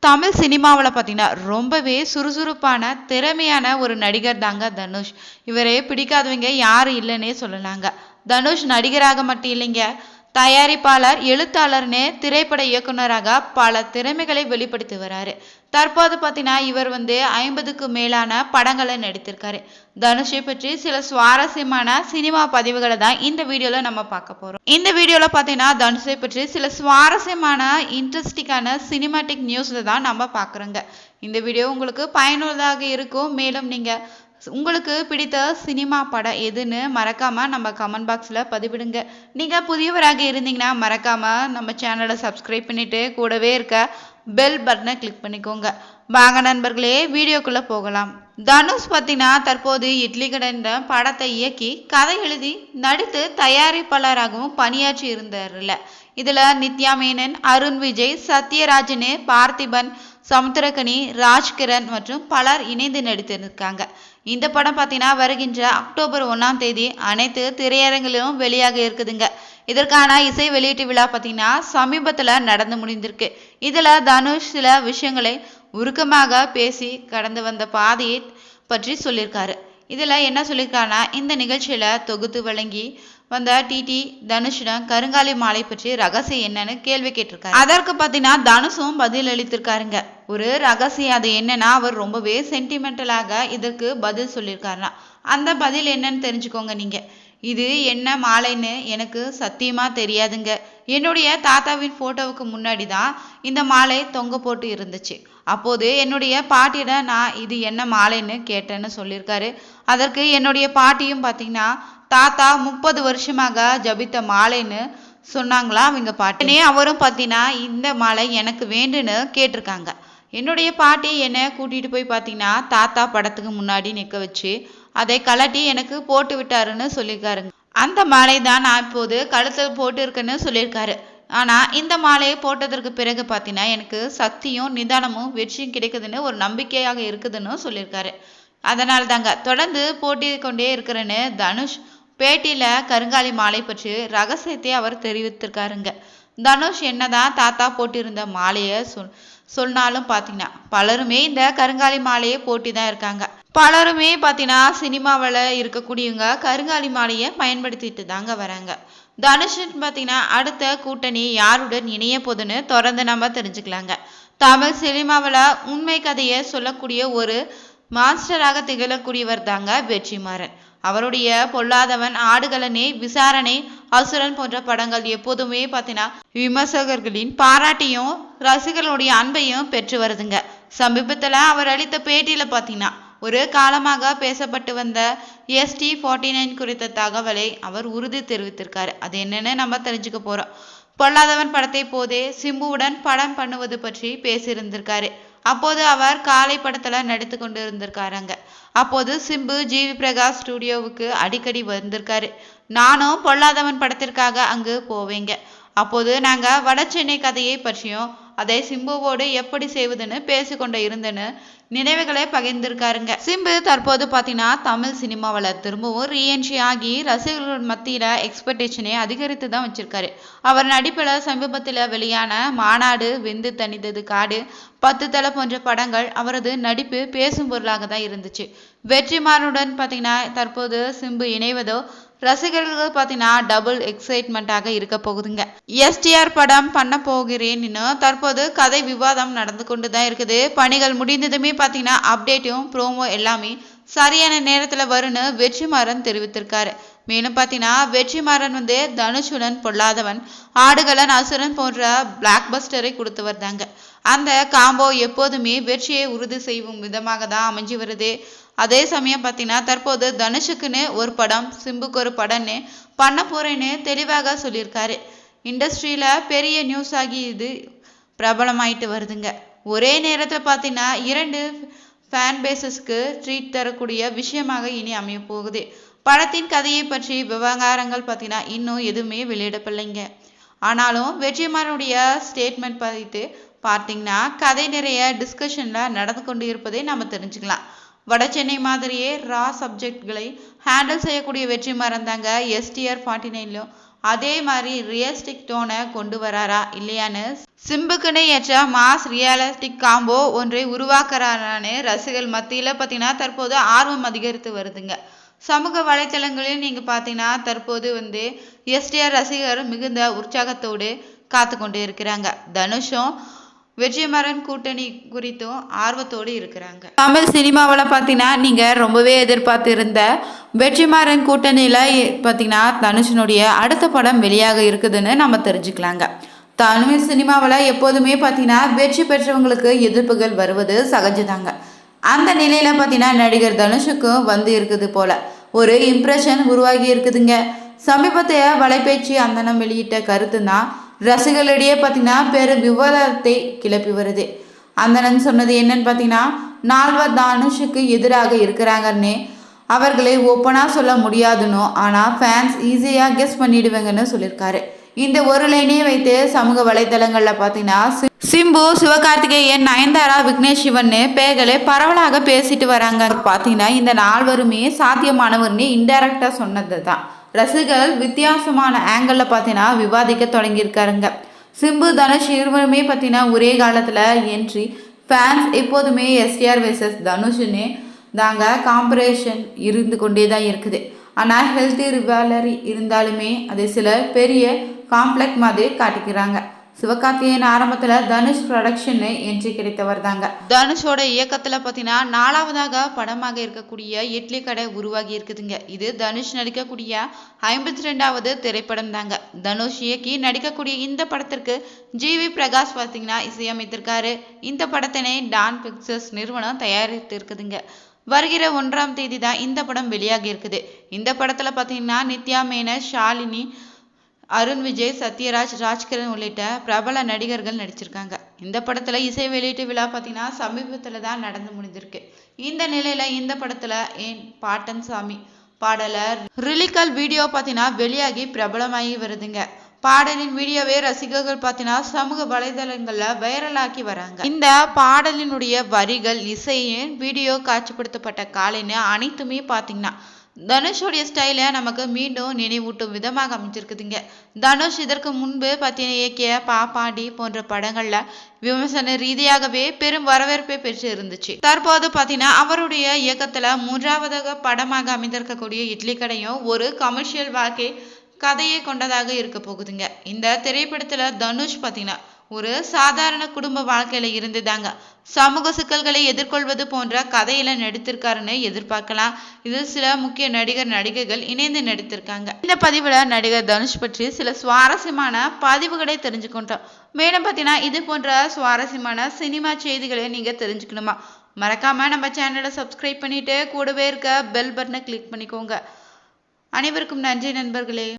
தமிழ் சினிமாவில் பார்த்தீங்கன்னா ரொம்பவே சுறுசுறுப்பான திறமையான ஒரு நடிகர் தாங்க தனுஷ். இவரே பிடிக்காதவங்க யாரும் இல்லைன்னே சொல்லலாங்க. தனுஷ் நடிகராக மட்டும் இல்லைங்க. தயாரிப்பாளர் எழுத்தாளர்னு திரைப்பட இயக்குனராக பல திறமைகளை வெளிப்படுத்தி வராரு. தற்போது பார்த்தீங்கன்னா இவர் வந்து ஐம்பதுக்கு மேலான படங்களை நடித்திருக்காரு. தனுஷை பற்றி சில சுவாரஸ்யமான சினிமா பதிவுகளை தான் இந்த வீடியோவில் நம்ம பார்க்க போகிறோம் இந்த வீடியோவில் பார்த்தீங்கன்னா தனுஷை பற்றி சில சுவாரஸ்யமான இன்ட்ரெஸ்டிங்கான சினிமாட்டிக் நியூஸில் தான் நம்ம பார்க்குறோங்க. இந்த வீடியோ உங்களுக்கு பயனுள்ளதாக இருக்கும். மேலும் நீங்கள் உங்களுக்கு பிடித்த சினிமா படம் எதுன்னு மறக்காம நம்ம கமெண்ட் பாக்ஸில் பதிவிடுங்க. நீங்கள் புதியவராக இருந்தீங்கன்னா மறக்காம நம்ம சேனலை சப்ஸ்கிரைப் பண்ணிட்டு கூடவே இருக்க பெல் பட்டனை கிளிக் பண்ணிக்கோங்க. வாங்க நண்பர்களே வீடியோக்குள்ளே போகலாம். தனுஷ் பார்த்தீங்கன்னா தற்போது இட்லி கடன்ற படத்தை இயக்கி கதை எழுதி நடித்து தயாரிப்பாளராகவும் பணியாற்றி இருந்தார்ல. இதில் நித்யா மேனன் அருண் விஜய் சத்யராஜனு பார்த்திபன் சமுத்திரகனி ராஜ்கிரண் மற்றும் பலர் இணைந்து நடித்திருக்காங்க. இந்த படம் பார்த்தீங்கன்னா வருகின்ற அக்டோபர் ஒன்றாம் தேதி அனைத்து திரையரங்கிலும் வெளியாக இருக்குதுங்க. இதற்கான இசை வெளியீட்டு விழா பார்த்தீங்கன்னா சமீபத்தில் நடந்து முடிந்திருக்கு. இதில் தனுஷ் சில விஷயங்களை உருக்கமாக பேசி கடந்து வந்த பாதையை பற்றி சொல்லியிருக்காரு. இதில் என்ன சொல்லியிருக்காருன்னா இந்த நிகழ்ச்சியில் தொகுத்து வழங்கி வந்த டிடி தனுஷிடம் கருங்காலி மாலை பற்றி ரகசியம் என்னன்னு கேள்வி கேட்டிருக்காரு. அதற்கு பார்த்தீங்கன்னா தனுஷும் பதில் அளித்திருக்காருங்க. ஒரு ரகசியம் அது என்னன்னா அவர் ரொம்பவே சென்டிமெண்டலாக இதற்கு பதில் சொல்லியிருக்காருனா அந்த பதில் என்னன்னு தெரிஞ்சுக்கோங்க நீங்க. இது என்ன மாலைன்னு எனக்கு சத்தியமா தெரியாதுங்க. என்னுடைய தாத்தாவின் போட்டோவுக்கு முன்னாடி தான் இந்த மாலை தொங்க போட்டு இருந்துச்சு. அப்போது என்னுடைய பாட்டியிடம் நான் இது என்ன மாலைன்னு கேட்டேன்னு சொல்லியிருக்காரு அதற்கு என்னுடைய பாட்டியும் பார்த்தீங்கன்னா தாத்தா முப்பது வருஷமாக ஜபித்த மாலைன்னு சொன்னாங்களா அவங்க பாட்டினே அவரும் பார்த்தீங்கன்னா இந்த மாலை எனக்கு வேண்டுன்னு கேட்டிருக்காங்க. என்னுடைய பாட்டி என்னை கூட்டிகிட்டு போய் பார்த்தீங்கன்னா தாத்தா படத்துக்கு முன்னாடி நிற்க வச்சு அதை கலட்டி எனக்கு போட்டு விட்டாருன்னு சொல்லியிருக்காருங்க. அந்த மாலை தான் நான் இப்போது கழுத்தில் போட்டு இருக்கேன்னு சொல்லியிருக்காரு. ஆனால் இந்த மாலையை போட்டதற்கு பிறகு பார்த்தீங்கன்னா எனக்கு சக்தியும் நிதானமும் வெற்றியும் கிடைக்குதுன்னு ஒரு நம்பிக்கையாக இருக்குதுன்னு சொல்லியிருக்காரு. அதனால தாங்க தொடர்ந்து போட்டி கொண்டே இருக்கிறேன்னு தனுஷ் பேட்டியில் கருங்காலி மாலை பற்றி ரகசியத்தை அவர் தெரிவித்திருக்காருங்க. தனுஷ் என்னதான் தாத்தா போட்டிருந்த மாலையை சொல் சொன்னாலும் பார்த்தீங்கன்னா பலருமே இந்த கருங்காலி மாலையை போட்டி தான் இருக்காங்க. பலருமே பார்த்தீங்கன்னா சினிமாவில் இருக்கக்கூடியவங்க கருங்காலி மாலையை பயன்படுத்திட்டு தாங்க வராங்க. தனுஷன் பார்த்தீங்கன்னா அடுத்த கூட்டணி யாருடன் இணைய போதுன்னு தொடர்ந்து நம்ம தெரிஞ்சுக்கலாங்க. தமிழ் சினிமாவில் உண்மை கதையை சொல்லக்கூடிய ஒரு மாஸ்டராக திகழக்கூடியவர் தாங்க வெற்றிமாறன். அவருடைய பொல்லாதவன் ஆடுகளனே விசாரணை அசுரன் போன்ற படங்கள் எப்போதுமே பார்த்தீங்கன்னா விமர்சகர்களின் பாராட்டியும் ரசிகர்களுடைய அன்பையும் பெற்று வருதுங்க. சமீபத்தில் அவர் அளித்த பேட்டியில் பார்த்தீங்கன்னா ஒரு காலமாக பேசப்பட்டு வந்த எஸ்டி ஃபார்ட்டி நைன் குறித்த தகவலை அவர் உறுதி தெரிவித்திருக்காரு. அது என்னன்னு நம்ம தெரிஞ்சுக்க போகிறோம் பொல்லாதவன் படத்தை போதே சிம்புவுடன் படம் பண்ணுவது பற்றி பேசியிருந்திருக்காரு. அப்போது அவர் காலை படத்துல நடித்து கொண்டு இருந்திருக்காருங்க அப்போது சிம்பு ஜிவி பிரகாஷ் ஸ்டுடியோவுக்கு அடிக்கடி வந்திருக்காரு. நானும் பொல்லாதவன் படத்திற்காக அங்கு போவேங்க. அப்போது நாங்க வட சென்னை கதையை பற்றியும் அதை சிம்புவோடு எப்படி செய்வதுன்னு பேசிக்கொண்டு இருந்தேன்னு நினைவுகளை பகிர்ந்திருக்காருங்க. சிம்பு தற்போது பார்த்தீங்கன்னா தமிழ் சினிமாவில் திரும்பவும் ரீஎன்ட்ரி ஆகி ரசிகர்கள் மத்தியில் எக்ஸ்பெக்டேஷனை அதிகரித்து தான் வச்சிருக்காரு. அவர் நடிப்பில் சமீபத்தில் வெளியான மாநாடு வெந்து தணிந்தது காடு பத்து தலை போன்ற படங்கள் அவரது நடிப்பு பேசும் பொருளாக தான் இருந்துச்சு. வெற்றிமாறனுடன் பார்த்தீங்கன்னா தற்போது சிம்பு இணைவதோ ரசிகர்கள் பார்த்தீங்கன்னா டபுள் எக்ஸைட்மெண்ட்டாக இருக்க போகுதுங்க. எஸ்டிஆர் படம் பண்ண போகிறேன்னு தற்போது கதை விவாதம் நடந்து கொண்டு தான் இருக்குது. பணிகள் முடிந்ததுமே பார்த்தீங்கன்னா அப்டேட்டும் ப்ரோமோ எல்லாமே சரியான நேரத்தில் வரும்னு வெற்றிமாறன் தெரிவித்திருக்காரு. மேலும் பார்த்தீங்கன்னா வெற்றிமாறன் வந்து தனுஷுடன் பொல்லாதவன். ஆடுகளன் அசுரன் போன்ற பிளாக் பஸ்டரை கொடுத்து வந்தாங்க அந்த காம்போ எப்போதுமே வெற்றியை உறுதி செய்யும் விதமாக தான் அமைஞ்சு வருது. அதே சமயம் பார்த்தீங்கன்னா தற்போது தனுஷுக்குன்னு ஒரு படம் சிம்புக்கு ஒரு படம்னு பண்ண போறேன்னு தெளிவாக சொல்லியிருக்காரு. இண்டஸ்ட்ரியில பெரிய நியூஸ் ஆகி இது பிரபலமாயிட்டு வருதுங்க. ஒரே நேரத்தில் பார்த்தீங்கன்னா இரண்டு ஃபேன் பேசஸ்க்கு ட்ரீட் தரக்கூடிய விஷயமாக இனி அமைய போகுது. படத்தின் கதையை பற்றி விவகாரங்கள் பார்த்தீங்கன்னா இன்னும் எதுவுமே வெளியிடப்படலைங்க. ஆனாலும் வெற்றிமாறனுடைய ஸ்டேட்மெண்ட் பார்த்து பார்த்தீங்கன்னா கதை நிறைய டிஸ்கஷனில் நடந்து கொண்டு இருப்பதை நம்ம தெரிஞ்சுக்கலாம். வட சென்னை மாதிரியே ரா சப்ஜெக்ட்களை ஹேண்டில் செய்யக்கூடிய வெற்றிமாறன் தாங்க எஸ்டிஆர் ஃபார்ட்டி நைன்லையும் அதே மாதிரி ரியலிஸ்டிக் டோனை கொண்டு வராரா இல்லையான்னு சிம்புக்குன்னு ஏற்ற மாஸ் ரியாலிட்டி காம்போ ஒன்றை உருவாக்குறாரான்னு ரசிகர்கள் மத்தியில் பார்த்தீங்கன்னா தற்போது ஆர்வம் அதிகரித்து வருதுங்க. சமூக வலைத்தளங்களில் நீங்கள் பார்த்தீங்கன்னா தற்போது வந்து எஸ்டிஆர் ரசிகர் மிகுந்த உற்சாகத்தோடு காத்து கொண்டு இருக்கிறாங்க. தனுஷும் வெற்றிமாறன் கூட்டணி குறித்தும் ஆர்வத்தோடு இருக்கிறாங்க. தமிழ் சினிமாவில் பார்த்தீங்கன்னா நீங்கள் ரொம்பவே எதிர்பார்த்து இருந்த வெற்றிமாறன் கூட்டணியில் பார்த்தீங்கன்னா தனுஷனுடைய அடுத்த படம் வெளியாக இருக்குதுன்னு நம்ம தெரிஞ்சுக்கலாங்க. தமிழ் சினிமாவில் எப்போதுமே பார்த்தீங்கன்னா வெற்றி பெற்றவங்களுக்கு எதிர்ப்புகள் வருவது சகஜதாங்க. அந்த நிலையில் பார்த்தீங்கன்னா நடிகர் தனுஷுக்கும் வந்து இருக்குது போல. ஒரு இம்ப்ரெஷன் உருவாகி இருக்குதுங்க. சமீபத்திய வலைபேச்சு அந்தனம் வெளியிட்ட கருத்து தான் ரசிகர்களிடையே பார்த்தீங்கன்னா பெரும் விவாதத்தை கிளப்பி வருது. அந்தனன் சொன்னது என்னன்னு பார்த்தீங்கன்னா நால்வர் தனுஷுக்கு எதிராக இருக்கிறாங்கன்னு அவர்களை ஓப்பனாக சொல்ல முடியாதுன்னு ஆனால் ஃபேன்ஸ் ஈஸியாக கெஸ் பண்ணிடுவாங்கன்னு சொல்லியிருக்காரு. இந்த ஒரு லைனே வைத்து சமூக வலைதளங்களில் பார்த்தீங்கன்னா சி- சிம்பு சிவகார்த்திகேயன் நயன்தாரா விக்னேஷ் சிவன்னு பேர்களை பரவலாக பேசிட்டு வராங்க. பார்த்தீங்கன்னா இந்த நால்வருமே சாத்தியமானவர்னு இன்டைரக்டாக சொன்னது தான் ரசிகர்கள் வித்தியாசமான ஆங்கிளில் பார்த்தீங்கன்னா விவாதிக்க தொடங்கியிருக்காருங்க. சிம்பு தனுஷ் இருவருமே பார்த்தீங்கன்னா ஒரே காலத்தில் என்ட்ரி ஃபேன்ஸ் எப்போதுமே எஸ்டிஆர் வெர்சஸ் தனுஷ்னு தாங்க காம்பரேஷன் இருந்து கொண்டே தான் இருக்குது. ஆனால் ஹெல்த்தி ரிவாலரி இருந்தாலுமே அதை சில பெரிய காம்ப்ளெக்ஸ் மாதிரி காட்டிக்கிறாங்க. சிவகார்த்திகேயன் ஆரம்பத்தில் தனுஷ் ப்ரொடக்ஷன் என்று கிடைத்தவர் தாங்க. தனுஷோட இயக்கத்தில் பார்த்தீங்கன்னா நாலாவதாக படமாக இருக்கக்கூடிய இட்லி கடை உருவாகி இருக்குதுங்க. இது தனுஷ் நடிக்கக்கூடிய ஐம்பத்தி ரெண்டாவது திரைப்படம் தாங்க. தனுஷ் இயக்கி நடிக்கக்கூடிய இந்த படத்திற்கு ஜி வி பிரகாஷ் பார்த்தீங்கன்னா இசையமைத்திருக்காரு. இந்த படத்தினை டான் பிக்சர்ஸ் நிறுவனம் தயாரித்து இருக்குதுங்க வருகிற ஒன்றாம் தேதி தான் இந்த படம் வெளியாகி இருக்குது இந்த படத்தில் பார்த்தீங்கன்னா நித்யா மேனன் ஷாலினி அருண் விஜய் சத்யராஜ் ராஜ்கிரண் உள்ளிட்ட பிரபல நடிகர்கள் நடிச்சிருக்காங்க. இந்த படத்துல இசை வெளியீட்டு விழா பார்த்தீங்கன்னா சமீபத்துல தான் நடந்து முடிஞ்சிருக்கு. இந்த நிலையில இந்த படத்துல ஏன் பாட்டன் சாமி பாடல ரிலிக்கல் வீடியோ பார்த்தீங்கன்னா வெளியாகி பிரபலமாகி வருதுங்க. பாடலின் வீடியோவே ரசிகர்கள் பார்த்தீங்கன்னா சமூக வலைதளங்களில் வைரலாக்கி வராங்க. இந்த பாடலினுடைய வரிகள் இசையின் வீடியோ காட்சிப்படுத்தப்பட்ட காலைன்னு அனைத்துமே பார்த்தீங்கன்னா தனுஷோடைய ஸ்டைலை நமக்கு மீண்டும் நினைவூட்டும் விதமாக அமைஞ்சிருக்குதுங்க. தனுஷ் இதற்கு முன்பு பார்த்தீங்கன்னா இயக்கிய பாப்பாண்டி போன்ற படங்கள்ல விமர்சன ரீதியாகவே பெரும் வரவேற்பை பெற்று இருந்துச்சு. தற்போது பார்த்தீங்கன்னா அவருடைய இயக்கத்துல மூன்றாவதாக படமாக அமைந்திருக்கக்கூடிய இட்லி கடையும் ஒரு கமர்ஷியல் வாழ்க்கை கதையை கொண்டதாக இருக்க போகுதுங்க. இந்த திரைப்படத்துல தனுஷ் பார்த்தீங்கன்னா ஒரு சாதாரண குடும்ப வாழ்க்கையில இருந்துதாங்க. சமூக சிக்கல்களை எதிர்கொள்வது போன்ற கதையில நடித்திருக்காருன்னு எதிர்பார்க்கலாம். இது சில முக்கிய நடிகர் நடிகைகள் இணைந்து நடித்திருக்காங்க. இந்த பதிவுல நடிகர் தனுஷ் பற்றி சில சுவாரஸ்யமான பதிவுகளை தெரிஞ்சுக்கொண்டோம். மேலும் பார்த்தீங்கன்னா இது போன்ற சுவாரஸ்யமான சினிமா செய்திகளை நீங்க தெரிஞ்சுக்கணுமா? மறக்காம நம்ம சேனலை சப்ஸ்கிரைப் பண்ணிட்டு கூடவே இருக்க பெல் பட்டனை கிளிக் பண்ணிக்கோங்க. அனைவருக்கும் நன்றி நண்பர்களே.